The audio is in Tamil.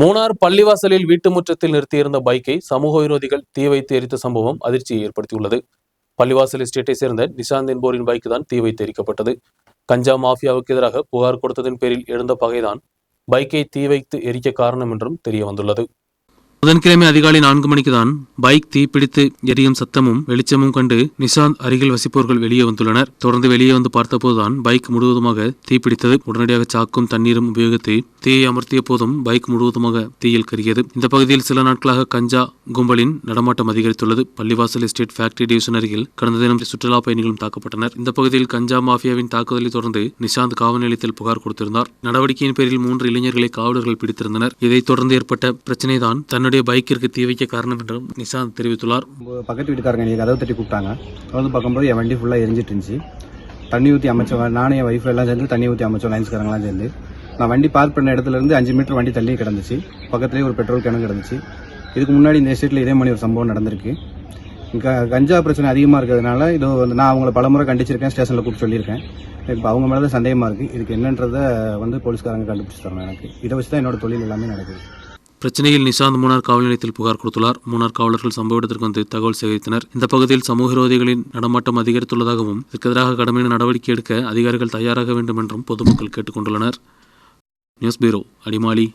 மூணார் பள்ளிவாசலில் வீட்டு முற்றத்தில் நிறுத்தியிருந்த பைக்கை சமூக விரோதிகள் தீ வைத்து எரித்த சம்பவம் அதிர்ச்சியை ஏற்படுத்தியுள்ளது. பள்ளிவாசல் எஸ்டேட்டை சேர்ந்த நிஷாந்த் என்போரின் பைக்கு தான் தீ வைத்து எரிக்கப்பட்டது. கஞ்சா மாஃபியாவுக்கு எதிராக புகார் கொடுத்ததன் பேரில் எழுந்த பகைதான் பைக்கை தீ வைத்து எரிக்க காரணம் என்றும் தெரிய வந்துள்ளது புதன்கிழமை அதிகாலை நான்கு மணிக்கு தான் பைக் தீப்பிடித்து எரியும் சத்தமும் வெளிச்சமும் கண்டு நிசாந்த் அருகில் வசிப்போர்கள் வெளியே வந்துள்ளனர். தொடர்ந்து வெளியே வந்து பார்த்தபோதுதான் பைக் முழுவதுமாக தீப்பிடித்தது உடனடியாக சாக்கும் தண்ணீரும் உபயோகித்து தீயை அமர்த்திய போதும் பைக் முழுவதுமாக தீயில் கருகியது. இந்த பகுதியில் சில நாட்களாக கஞ்சா கும்பலின் நடமாட்டம் அதிகரித்துள்ளது. பள்ளிவாசல் எஸ்டேட் ஃபேக்டரி டிவிஷன் அருகில் கடந்த தினம் சுற்றுலா பயணிகளும் தாக்கப்பட்டனர். இந்த பகுதியில் கஞ்சா மாஃபியாவின் தாக்குதலை தொடர்ந்து நிஷாந்த் காவல் நிலையத்தில் புகார் கொடுத்திருந்தார். நடவடிக்கையின் பேரில் மூன்று இளைஞர்களை காவலர்கள் பிடித்திருந்தனர். இதைத் தொடர்ந்து ஏற்பட்ட பிரச்சினைதான் தன்னுடைய முன்னாடியே பைக்கிற்கு தீ வைக்க காரணம் என்றும் நிஷாந்த் தெரிவித்துள்ளார். பக்கத்து வீட்டுக்காரங்க எனக்கு கதவு தட்டி கூப்பிட்டாங்க. வந்து பார்க்கும்போது என் வண்டி ஃபுல்லாக எரிஞ்சிட்டு இருந்துச்சு. தண்ணி ஊற்றி அமைச்சோம் நானும் என் ஒய்ஃப் எல்லாம் சேர்ந்து தண்ணி ஊற்றி அமைச்சோம் லைன்ஸ்காரங்களாம் சேர்ந்து. நான் வண்டி பார்க் பண்ண இடத்துல இருந்து அஞ்சு மீட்டர் வண்டி தள்ளி கிடந்துச்சு. பக்கத்துலேயே ஒரு பெட்ரோல் கிணறு கிடந்துச்சு. இதுக்கு முன்னாடி இந்த எஸ்டேட்டில் இதே மாதிரி ஒரு சம்பவம் நடந்திருக்கு. கஞ்சா பிரச்சனை அதிகமாக இருக்கிறதுனால இதோ வந்து நான் அவங்கள பலமுறை கண்டிச்சிருக்கேன் ஸ்டேஷனில் கூப்பிட்டு சொல்லியிருக்கேன். இப்போ அவங்க மேலே தான் சந்தேகமாக இருக்குது இதுக்கு என்னன்றதை வந்து போலீஸ்காரங்க கண்டுபிடிச்சி தரணும் எனக்கு. இதை வச்சு தான் என்னோட தொழில் எல்லாமே நடக்குது. பிரச்சனையில் நிஷாந்த் மூணார் காவல் நிலையத்தில் புகார் கொடுத்துள்ளார். மூணார் காவலர்கள் சம்பவ இடத்திற்கு வந்து தகவல் சேகரித்தனர். இந்த பகுதியில் சமூக விரோதிகளின் நடமாட்டம் அதிகரித்துள்ளதாகவும் இதற்கு எதிராக கடுமையான நடவடிக்கை எடுக்க அதிகாரிகள் தயாராக வேண்டும் என்றும் பொதுமக்கள் கேட்டுக்கொண்டுள்ளனர். News bureau Adimali.